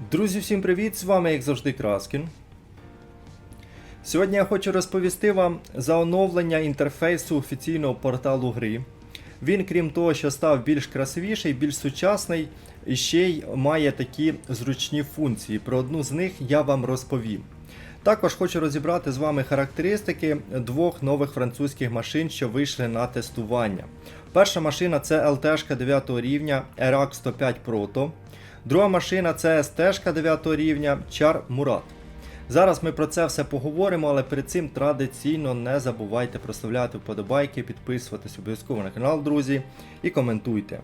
Друзі, всім привіт! З вами, як завжди, Краскін. Сьогодні я хочу розповісти вам за оновлення інтерфейсу офіційного порталу гри. Він, крім того, що став більш красивіший, більш сучасний, і ще й має такі зручні функції. Про одну з них я вам розповім. Також хочу розібрати з вами характеристики двох нових французьких машин, що вийшли на тестування. Перша машина це LT 9 рівня ERAC 105 Proto. Друга машина це СТ 9 рівня Char Murat. Зараз ми про це все поговоримо, але перед цим традиційно не забувайте проставляти вподобайки, підписуватись обов'язково на канал, друзі, і коментуйте.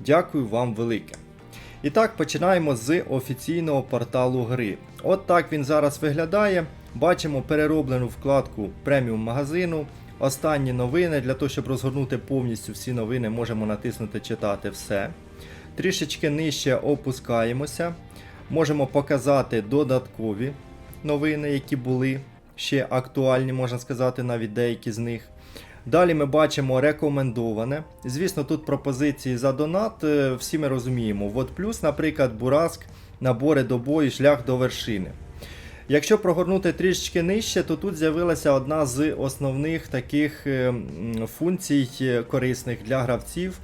Дякую вам велике. І так, починаємо з офіційного порталу гри. От так він зараз виглядає. Бачимо перероблену вкладку преміум магазину. Останні новини. Для того, щоб розгорнути повністю всі новини, можемо натиснути Читати все. Трішечки нижче опускаємося. Можемо показати додаткові новини, які були ще актуальні, можна сказати, навіть деякі з них. Далі ми бачимо рекомендоване. Звісно, тут пропозиції за донат, е, всі ми розуміємо. От плюс, наприклад, Бураск, набори до бою, шлях до вершини. Якщо прогорнути трішечки нижче, то тут з'явилася одна з основних таких е, функцій е, корисних для гравців.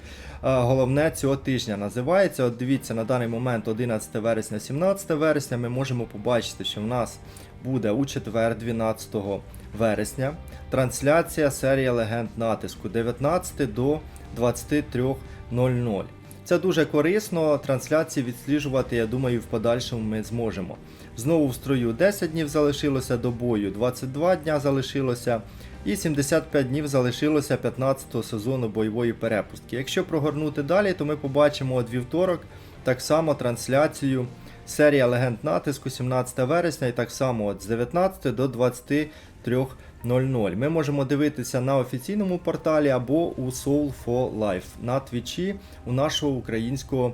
Головне цього тижня називається. От дивіться, на даний момент 11 вересня, 17 вересня, ми можемо побачити, що в нас буде у четвер, 12 вересня, трансляція серія легенд натиску 19 до 23.00. Це дуже корисно. Трансляції відсліджувати, я думаю, в подальшому ми зможемо. Знову в строю 10 днів залишилося до бою, 22 дня залишилося. І 75 днів залишилося 15-го сезону бойової перепустки. Якщо прогорнути далі, то ми побачимо от вівторок так само трансляцію серія легенд натиску 17 вересня і так само от з 19 до 23.00. Ми можемо дивитися на офіційному порталі або у Soul for Life на твічі у нашого українського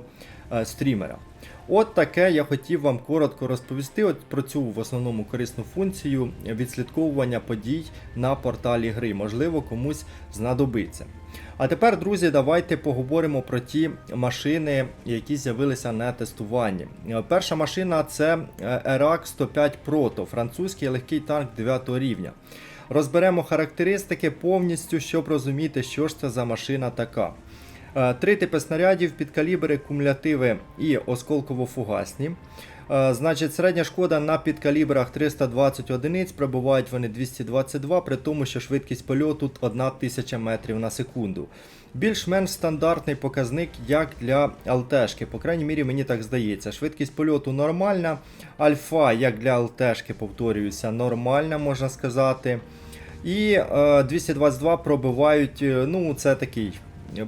стрімера. От таке я хотів вам коротко розповісти от про цю в основному корисну функцію відслідковування подій на порталі гри. Можливо, комусь знадобиться. А тепер, друзі, давайте поговоримо про ті машини, які з'явилися на тестуванні. Е, Перша машина це е, ERAC 105 Proto, французький легкий танк 9 рівня. Розберемо характеристики повністю, щоб розуміти, що ж це за машина така. Е, Три типи снарядів, підкалібри, кумулятиви і осколково-фугасні. Е, Значить, середня шкода на підкалібрах 320 одиниць, пробувають вони 222, при тому, що швидкість польоту 1000 метрів на секунду. Більш-менш стандартний показник, як для ЛТшки, по крайній мірі, мені так здається. Швидкість польоту нормальна. Альфа, як для ЛТшки, повторююся, нормальна, можна сказати. І е, 222 пробивають, е, ну, це такий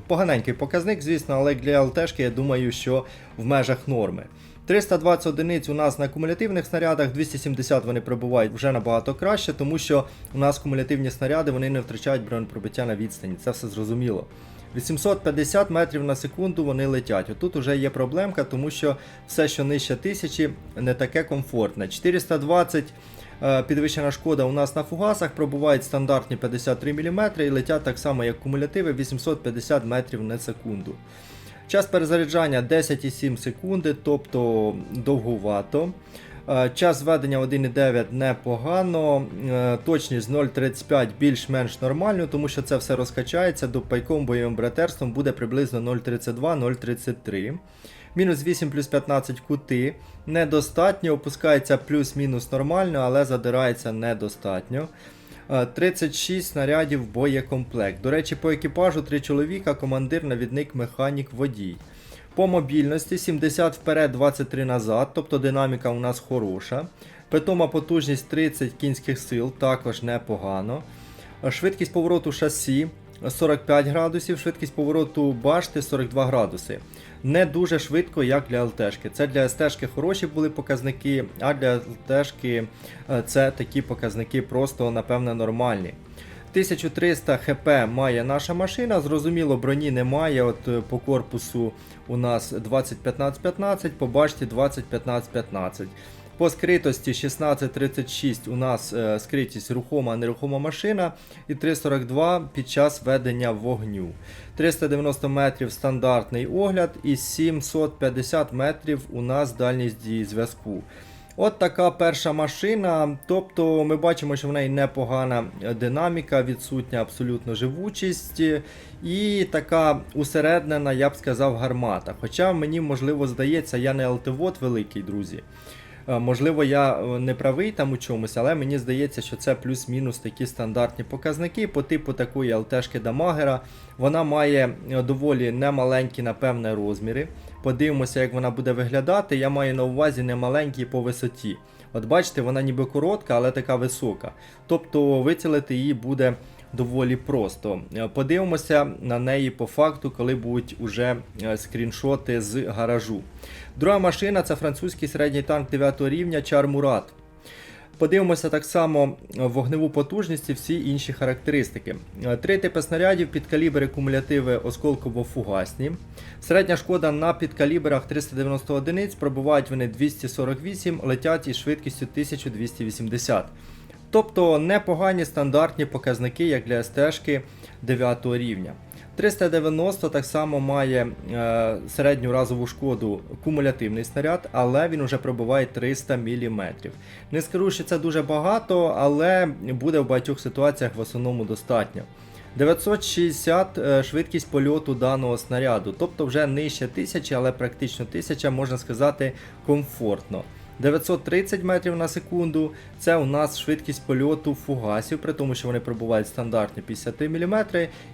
поганенький показник, звісно, але для ЛТшки я думаю, що в межах норми. 320 одиниць у нас на кумулятивних снарядах, 270 вони пробувають вже набагато краще, тому що у нас кумулятивні снаряди вони не втрачають бронепробиття на відстані. Це все зрозуміло. 850 метрів на секунду вони летять. Отут вже є проблемка, тому що все, що нижче 1000, не таке комфортне. 420 е, підвищена шкода у нас на фугасах, пробувають стандартні 53 мм і летять так само, як кумулятиви 850 метрів на секунду. Час перезаряджання 10,7 секунди, тобто довгувато. Е, Час зведення 1,9 непогано. Е, Точність 0,35 більш-менш нормально, тому що це все розкачається до пайком бойовим братерством буде приблизно 0,32-0,33. Мінус 8 плюс 15 кути. Недостатньо, опускається плюс-мінус нормально, але задирається недостатньо. Е, 36 снарядів боєкомплект. До речі, по екіпажу 3 чоловіка, командир, навідник, механік, водій. По мобільності 70 вперед, 23 назад, тобто динаміка у нас хороша. Питома потужність 30 кінських сил, також непогано. Е, Швидкість повороту шасі 45 градусів, швидкість повороту башти 42 градуси. Не дуже швидко, як для ЛТшки. Це для СТшки хороші були показники, а для ЛТшки е, це такі показники просто, напевне, нормальні. 1300 хп має наша машина, зрозуміло, броні немає. От е, по корпусу у нас 20-15-15, по башті 20-15-15. По скритості 1636 у нас е, скритість рухома нерухома машина і 342 під час ведення вогню. 390 метрів стандартний огляд і 750 метрів у нас дальність дії зв'язку. От така перша машина. Тобто ми бачимо, що в неї непогана динаміка, відсутня абсолютно живучість і така усереднена, я б сказав, гармата. Хоча мені можливо здається, я не ЛТВОД великий, друзі. Е, Можливо, я е, не правий там у чомусь, але мені здається, що це плюс-мінус такі стандартні показники по типу такої ЛТшки Дамагера. Вона має е, доволі немаленькі, напевне, розміри. Подивимося, як вона буде виглядати. Я маю на увазі немаленькі по висоті. От бачите, вона ніби коротка, але така висока. Тобто вицілити її буде доволі просто. Е, Подивимося на неї по факту, коли будуть уже е, скріншоти з гаражу. Друга машина це французький середній танк 9 рівня Чар Мурат. Подивимося так само вогневу потужність і всі інші характеристики. Е, Три типи снарядів, підкалібри кумулятиви осколково-фугасні. Середня шкода на підкалібрах 390 одиниць, пробувають вони 248, летять із швидкістю 1280. Тобто непогані стандартні показники, як для СТ-шки 9 рівня. 390 так само має е, середню разову шкоду кумулятивний снаряд, але він вже пробиває 300 мм. Не скажу, що це дуже багато, але буде в багатьох ситуаціях в основному достатньо. 960 е, швидкість польоту даного снаряду, тобто вже нижче 1000, але практично 1000, можна сказати, комфортно. 930 метрів на секунду це у нас швидкість польоту фугасів, при тому, що вони пробувають стандартні 53 мм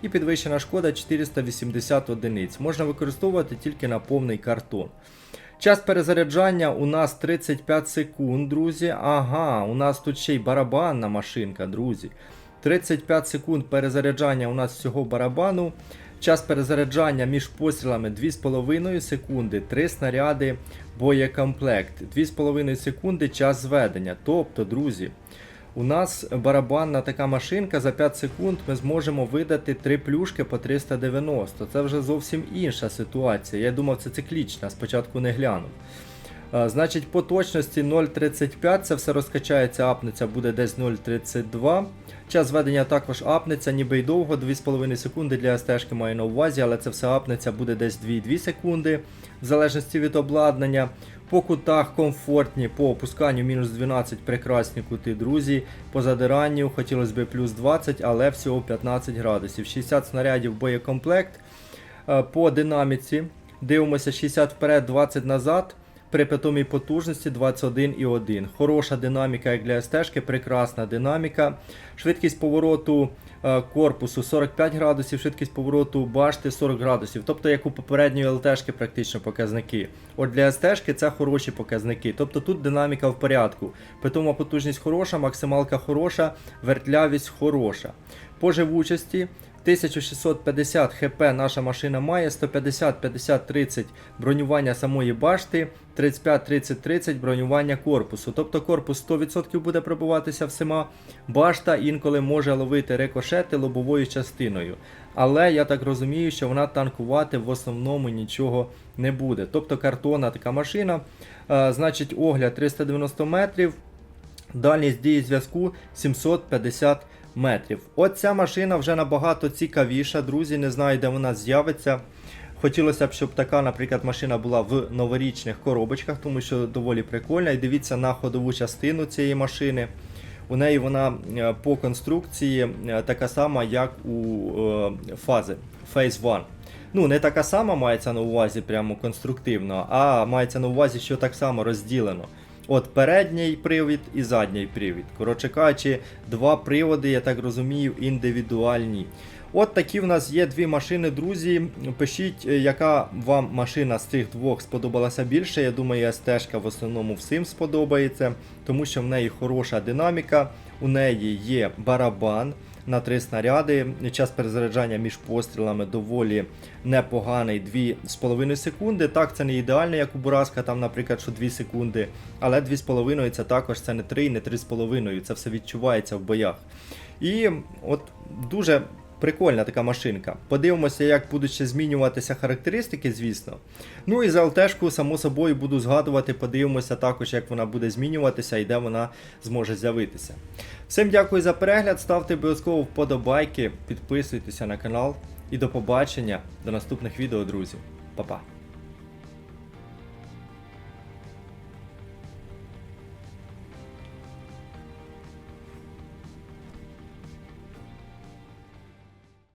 і підвищена шкода 480 одиниць. Можна використовувати тільки на повний картон. Час перезаряджання у нас 35 секунд, друзі. Ага, у нас тут ще й барабанна машинка, друзі. 35 секунд перезаряджання у нас всього барабану. Час перезаряджання між пострілами 2,5 секунди, 3 снаряди, боєкомплект. 2,5 секунди час зведення. Тобто, друзі, у нас барабанна така машинка за 5 секунд ми зможемо видати 3 плюшки по 390. Це вже зовсім інша ситуація. Я думав, це циклічна, спочатку не глянув. А, Значить, по точності 0,35 це все розкачається, апнеться буде десь 0,32. Час зведення також апнеться, ніби й довго, 2,5 секунди для СТ-шки маю на увазі, але це все апнеться буде десь 2,2 секунди, в залежності від обладнання. По кутах комфортні, по опусканню мінус 12 прекрасні кути, друзі. По задиранню хотілося б плюс 20, але всього 15 градусів. 60 снарядів боєкомплект. Е, По динаміці дивимося 60 вперед, 20 назад. При питомій потужності 21,1. Хороша динаміка, як для СТ-шки, прекрасна динаміка. Швидкість повороту е, корпусу 45 градусів, швидкість повороту башти 40 градусів. Тобто, як у попередньої ЛТ-шки практично показники. От для СТ-шки це хороші показники. Тобто тут динаміка в порядку. Питома потужність хороша, максималка хороша, вертлявість хороша. По живучості 1650 хп наша машина має, 150 50 30 бронювання самої башти, 35 30 30 бронювання корпусу. Тобто корпус 100% буде пробуватися всіма. Башта інколи може ловити рикошети лобовою частиною. Але я так розумію, що вона танкувати в основному нічого не буде. Тобто картонна така машина. Е, значить, огляд 390 метрів. Дальність дії зв'язку 750 метрів. От ця машина вже набагато цікавіша, друзі. Не знаю, де вона з'явиться. Хотілося б, щоб така, наприклад, машина була в новорічних коробочках, тому що доволі прикольна. І дивіться на ходову частину цієї машини. У неї вона е, по конструкції е, така сама, як у е, фази Phase 1. Ну, не така сама мається на увазі прямо конструктивно, а мається на увазі, що так само розділено. От передній привід і задній привід. Коротше кажучи, два приводи, я так розумію, індивідуальні. От такі в нас є дві машини, друзі. Пишіть, е, яка вам машина з цих двох сподобалася більше. Я думаю, СТ-шка в основному всім сподобається, тому що в неї хороша динаміка, у неї є барабан на три снаряди. Час перезаряджання між пострілами доволі непоганий 2,5 секунди. Так, це не ідеально, як у Бураска, там, наприклад, що 2 секунди. Але 2,5 це також це не 3, не 3,5. Це все відчувається в боях. І от дуже Прикольна така машинка. Подивимося, як будуть змінюватися характеристики, звісно. Ну і за ЛТшку, само собою, буду згадувати, подивимося також, як вона буде змінюватися і де вона зможе з'явитися. Всім дякую за перегляд, ставте обов'язково вподобайки, підписуйтеся на канал і до побачення до наступних відео, друзі. Па-па.